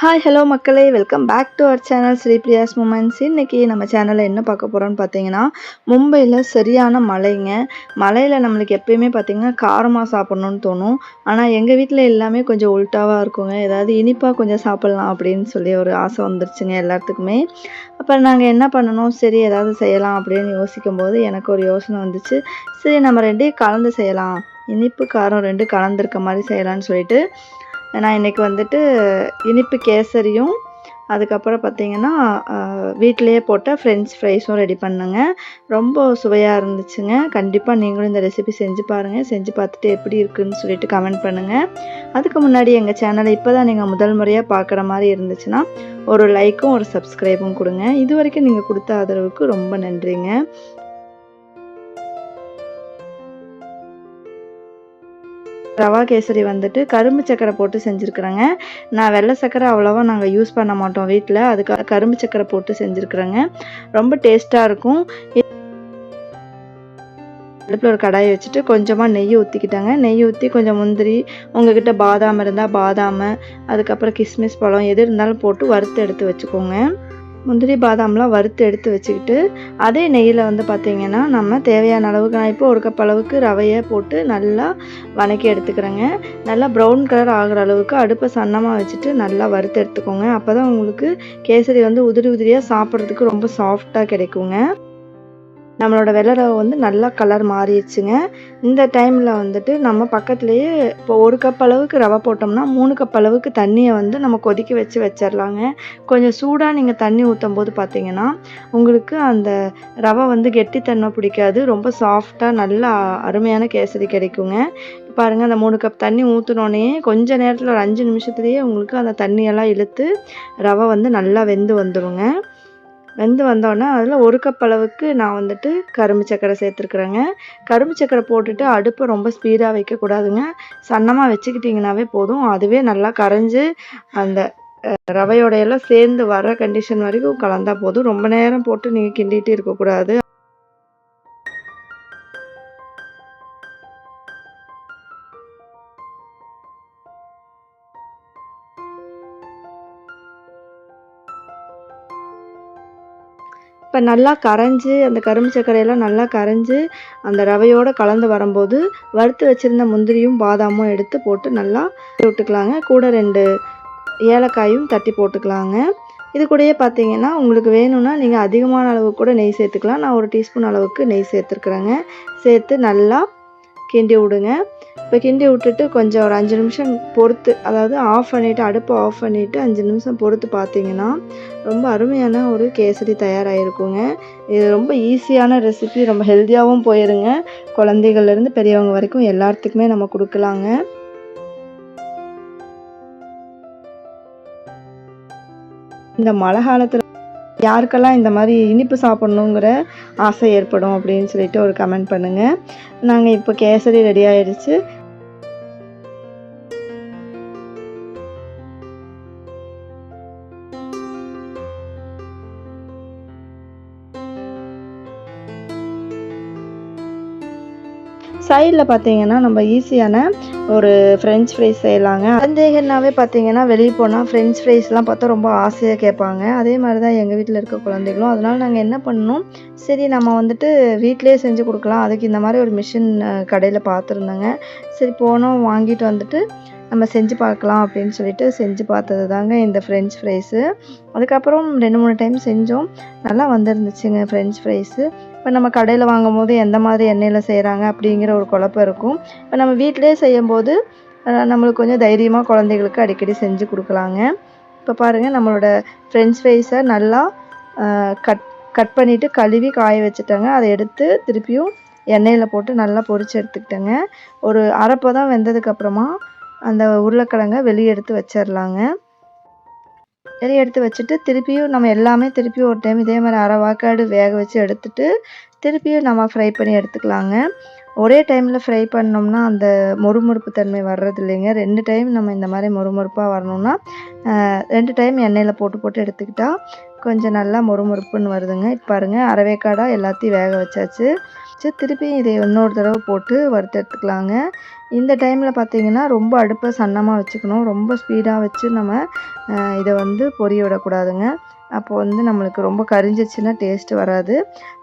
Hi hello மக்களே. Welcome back to our channel Sripriya's moments இன்றைக்கி நம்ம சேனலில் என்ன பார்க்க போகிறோம்னு பார்த்தீங்கன்னா மும்பையில் சரியான மழைங்க. மழையில் நம்மளுக்கு எப்பயுமே பார்த்திங்கன்னா காரமாக சாப்பிட்ணுன்னு தோணும். ஆனால் எங்கள் வீட்டில் எல்லாமே கொஞ்சம் உல்ட்டாவாக இருக்குங்க. ஏதாவது இனிப்பாக கொஞ்சம் சாப்பிட்லாம் அப்படின்னு சொல்லி ஒரு ஆசை வந்துருச்சுங்க எல்லாத்துக்குமே. அப்போ நாங்கள் என்ன பண்ணணும்? சரி ஏதாவது செய்யலாம் அப்படின்னு யோசிக்கும் போது எனக்கு ஒரு யோசனை வந்துச்சு. சரி நம்ம ரெண்டையும் கலந்து செய்யலாம். இனிப்பு காரம் ரெண்டு கலந்துருக்க மாதிரி செய்யலாம்னு சொல்லிட்டு நான் இன்றைக்கி வந்துட்டு இனிப்பு கேசரியும் அதுக்கப்புறம் பார்த்திங்கன்னா வீட்டிலையே போட்ட ஃப்ரெஞ்ச் ஃப்ரைஸும் ரெடி பண்ணுங்க. ரொம்ப சுவையாக இருந்துச்சுங்க. கண்டிப்பாக நீங்களும் இந்த ரெசிபி செஞ்சு பாருங்கள் செஞ்சு பார்த்துட்டு எப்படி இருக்குன்னு சொல்லிட்டு கமெண்ட் பண்ணுங்கள் அதுக்கு முன்னாடி எங்கள் சேனலை இப்போ தான் நீங்கள் முதல் முறையாக பார்க்குற மாதிரி இருந்துச்சுன்னா ஒரு லைக்கும் ஒரு சப்ஸ்கிரைபும் கொடுங்க. இது வரைக்கும் நீங்கள் கொடுத்த ஆதரவுக்கு ரொம்ப நன்றிங்க. ரவா கேசரி வந்துட்டு கரும்பு சக்கரை போட்டு செஞ்சுருக்குறேங்க. நான் வெள்ளை சக்கரை அவ்வளோவா நாங்கள் யூஸ் பண்ண மாட்டோம் வீட்டில் அதுக்காக கரும்பு சக்கரை போட்டு செஞ்சுருக்குறேங்க. ரொம்ப டேஸ்ட்டாக இருக்கும். அடுப்பில் ஒரு கடாயை வச்சுட்டு கொஞ்சமாக நெய் ஊற்றிக்கிட்டாங்க நெய் ஊற்றி கொஞ்சம் முந்திரி உங்ககிட்ட பாதாம் இருந்தால் பாதாம் அதுக்கப்புறம் கிஸ்மிஸ் பழம் எது இருந்தாலும் போட்டு வறுத்து எடுத்து வச்சுக்கோங்க. முந்திரி பாதாம்லாம் வறுத்து எடுத்து வச்சுக்கிட்டு அதே நெய்யில் வந்து பார்த்திங்கன்னா நம்ம தேவையான அளவுக்கு நான் இப்போ ஒரு கப் அளவுக்கு ரவையை போட்டு நல்லா வணக்கி எடுத்துக்கிறேங்க. நல்லா ப்ரௌன் கலர் ஆகிற அளவுக்கு அடுப்பை சன்னமாக வச்சுட்டு நல்லா வறுத்து எடுத்துக்கோங்க. அப்போ தான் உங்களுக்கு கேசரி வந்து உதிரி உதிரியாக சாப்பிட்றதுக்கு ரொம்ப சாஃப்டாக கிடைக்குங்க. நம்மளோட வெள்ளை ரவை வந்து நல்லா கலர் மாறிடுச்சுங்க. இந்த டைமில் வந்துட்டு நம்ம பக்கத்துலேயே இப்போ ஒரு கப் அளவுக்கு ரவை போட்டோம்னா மூணு கப் அளவுக்கு தண்ணியை வந்து நம்ம கொதிக்க வச்சு வச்சிடலாங்க கொஞ்சம் சூடாக நீங்கள் தண்ணி ஊற்றும் போது பார்த்தீங்கன்னா உங்களுக்கு அந்த ரவை வந்து கெட்டித்தன்மை பிடிக்காது. ரொம்ப சாஃப்டாக நல்லா அருமையான கேசரி கிடைக்குங்க. பாருங்கள் அந்த மூணு கப் தண்ணி ஊற்றினோடனே கொஞ்சம் நேரத்தில் ஒரு அஞ்சு நிமிஷத்துலேயே உங்களுக்கு அந்த தண்ணியெல்லாம் இழுத்து ரவை வந்து நல்லா வெந்து வந்துடுங்க வெந்து வந்தோடனே அதில் ஒரு கப் அளவுக்கு நான் வந்துட்டு கரும்பு சக்கரை சேர்த்துருக்குறேங்க. கரும்பு சக்கரை போட்டுட்டு அடுப்பை ரொம்ப ஸ்பீடாக வைக்கக்கூடாதுங்க சன்னமாக வச்சுக்கிட்டிங்கனாவே போதும். அதுவே நல்லா கரைஞ்சி அந்த ரவையோடையெல்லாம் சேர்ந்து வர கண்டிஷன் வரைக்கும் கலந்தால் போதும். ரொம்ப நேரம் போட்டு நீங்கள் கிண்டிகிட்டு இருக்கக்கூடாது இப்போ நல்லா கரைஞ்சி அந்த கரும்பு சர்க்கரையெல்லாம் நல்லா கரைஞ்சி அந்த ரவையோடு கலந்து வரும்போது வறுத்து வச்சுருந்த முந்திரியும் பாதாமும் எடுத்து போட்டு நல்லா விட்டுக்கலாங்க. கூட ரெண்டு ஏலக்காயும் தட்டி போட்டுக்கலாங்க. இது கூடயே பார்த்தீங்கன்னா உங்களுக்கு வேணும்னா நீங்கள் அதிகமான அளவு கூட நெய் சேர்த்துக்கலாம். நான் ஒரு டீஸ்பூன் அளவுக்கு நெய் சேர்த்துருக்குறேங்க. சேர்த்து நல்லா கிண்டி விடுங்க. இப்போ கிண்டி விட்டுட்டு கொஞ்சம் ஒரு அஞ்சு நிமிஷம் பொறுத்து அதாவது ஆஃப் பண்ணிவிட்டு அடுப்பை ஆஃப் பண்ணிவிட்டு அஞ்சு நிமிஷம் பொறுத்து பார்த்தீங்கன்னா ரொம்ப அருமையான ஒரு கேசரி தயாராகிருக்குங்க இது ரொம்ப ஈஸியான ரெசிபி ரொம்ப ஹெல்த்தியாகவும் போயிருங்க. குழந்தைகள்லேருந்து பெரியவங்க வரைக்கும் எல்லாத்துக்குமே நம்ம கொடுக்கலாங்க. இந்த மழை காலத்தில் யாருக்கெல்லாம் இந்த மாதிரி இனிப்பு சாப்பிட்ணுங்கிற ஆசை ஏற்படும் அப்படின்னு சொல்லிட்டு ஒரு கமெண்ட் பண்ணுங்கள் நாங்கள் இப்போ கேசரி ரெடி ஆகிடுச்சு சைடில் பார்த்தீங்கன்னா நம்ம ஈஸியான ஒரு ஃப்ரெஞ்ச் ஃப்ரைஸ் செய்யலாங்க. குழந்தைகள்னாவே பார்த்தீங்கன்னா வெளியே போனால் ஃப்ரெஞ்ச் ஃப்ரைஸ்லாம் பார்த்தா ரொம்ப ஆசையாக கேட்பாங்க. அதே மாதிரி தான் எங்கள் வீட்டில் இருக்க குழந்தைகளும். அதனால் நாங்கள் என்ன பண்ணோம் சரி நம்ம வந்துட்டு வீட்டிலே செஞ்சு கொடுக்கலாம். அதுக்கு இந்த மாதிரி ஒரு மிஷின் கடையில் பார்த்துருந்தேங்க சரி போனோம் வாங்கிட்டு வந்துட்டு நம்ம செஞ்சு பார்க்கலாம் அப்படின்னு சொல்லிட்டு செஞ்சு பார்த்தது தாங்க இந்த ஃப்ரெஞ்ச் ஃப்ரைஸு அதுக்கப்புறம் ரெண்டு மூணு டைம் செஞ்சோம். நல்லா வந்துருந்துச்சுங்க ஃப்ரெஞ்ச் ஃப்ரைஸு இப்போ நம்ம கடையில் வாங்கும் போது எந்த மாதிரி எண்ணெயில் செய்கிறாங்க அப்படிங்கிற ஒரு குழப்பம் இருக்கும். இப்போ நம்ம வீட்டிலே செய்யும்போது நம்மளுக்கு கொஞ்சம் தைரியமாக குழந்தைகளுக்கு அடிக்கடி செஞ்சு கொடுக்கலாங்க. இப்போ பாருங்கள் நம்மளோட ஃப்ரெஞ்ச் ஃப்ரைஸை நல்லா கட் கட் பண்ணிவிட்டு கழுவி காய வச்சுட்டேங்க. அதை எடுத்து திருப்பியும் எண்ணெயில் போட்டு நல்லா பொரித்து எடுத்துக்கிட்டேங்க. ஒரு அரைப்பதம் வெந்ததுக்கப்புறமா அந்த உருளைக்கிழங்க வெளியே எடுத்து வச்சிடலாங்க. வெளியே எடுத்து வச்சுட்டு திருப்பியும் நம்ம எல்லாமே திருப்பியும் ஒரு டைம் இதே மாதிரி அரை வாக்காடு வேக வச்சு எடுத்துட்டு திருப்பியும் நம்ம ஃப்ரை பண்ணி எடுத்துக்கலாங்க. ஒரே டைமில் ஃப்ரை பண்ணோம்னா அந்த மொறுமொறுப்பு தன்மை வர்றது இல்லைங்க. ரெண்டு டைம் நம்ம இந்த மாதிரி மொறுமொறுப்பாக வரணும்னா ரெண்டு டைம் எண்ணெயில் போட்டு போட்டு எடுத்துக்கிட்டால் கொஞ்சம் நல்லா மொறுமொறுப்புன்னு வருதுங்க. இப்போ பாருங்கள் அரவேக்காடாக எல்லாத்தையும் வேக வச்சாச்சு. திருப்பியும் இதை இன்னொரு தடவை போட்டு வறுத்து எடுத்துக்கலாங்க இந்த டைமில் பார்த்தீங்கன்னா ரொம்ப அடுப்பை சன்னமாக வச்சுக்கணும். ரொம்ப ஸ்பீடாக வச்சு நம்ம இதை வந்து பொரிய விடக்கூடாதுங்க. அப்போ வந்து நம்மளுக்கு ரொம்ப கரிஞ்சிச்சுன்னா டேஸ்ட் வராது.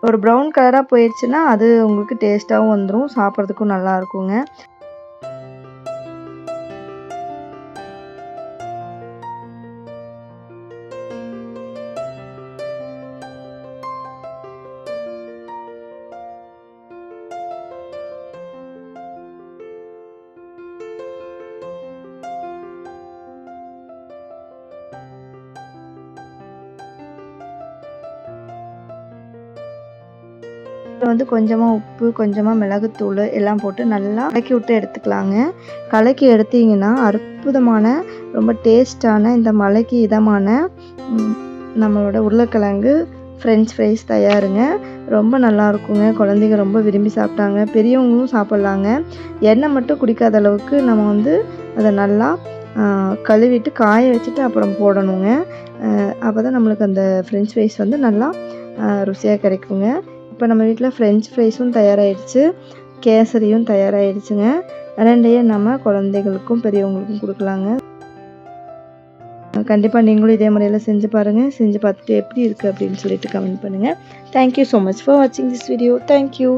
ஒரு ப்ரௌன் கலராக போயிடுச்சுன்னா அது உங்களுக்கு டேஸ்ட்டாகவும் வந்துடும் சாப்பிட்றதுக்கும் நல்லா இருக்குங்க. இதில் வந்து கொஞ்சமாக உப்பு கொஞ்சமாக மிளகுத்தூள் எல்லாம் போட்டு நல்லா கலக்கி விட்டு எடுத்துக்கலாங்க. கலக்கி எடுத்தீங்கன்னா அற்புதமான ரொம்ப டேஸ்டான இந்த மலைக்கு இதமான நம்மளோட உருளைக்கிழங்கு ஃப்ரெஞ்ச் ஃப்ரைஸ் தயாருங்க. ரொம்ப நல்லா இருக்குங்க. குழந்தைங்க ரொம்ப விரும்பி சாப்பிட்டாங்க. பெரியவங்களும் சாப்பிட்லாங்க. எண்ணெய் மட்டும் குடிக்காத அளவுக்கு நம்ம வந்து அதை நல்லா கழுவிட்டு காய வச்சுட்டு அப்புறம் போடணுங்க. அப்போ தான் நம்மளுக்கு அந்த ஃப்ரெஞ்ச் ஃப்ரைஸ் வந்து நல்லா ருசியாக கிடைக்குங்க. இப்போ நம்ம வீட்டில் ஃப்ரெஞ்ச் ஃப்ரைஸும் தயாராகிடுச்சு கேசரியும் தயாராகிடுச்சுங்க ரெண்டையும் நம்ம குழந்தைகளுக்கும் பெரியவங்களுக்கும் கொடுக்கலாங்க. கண்டிப்பாக நீங்களும் இதே முறையில் செஞ்சு பாருங்கள் செஞ்சு பார்த்துட்டு எப்படி இருக்குது அப்படின்னு சொல்லிட்டு கமெண்ட் பண்ணுங்கள் thank you so much for வாட்சிங் திஸ் வீடியோ தேங்க்யூ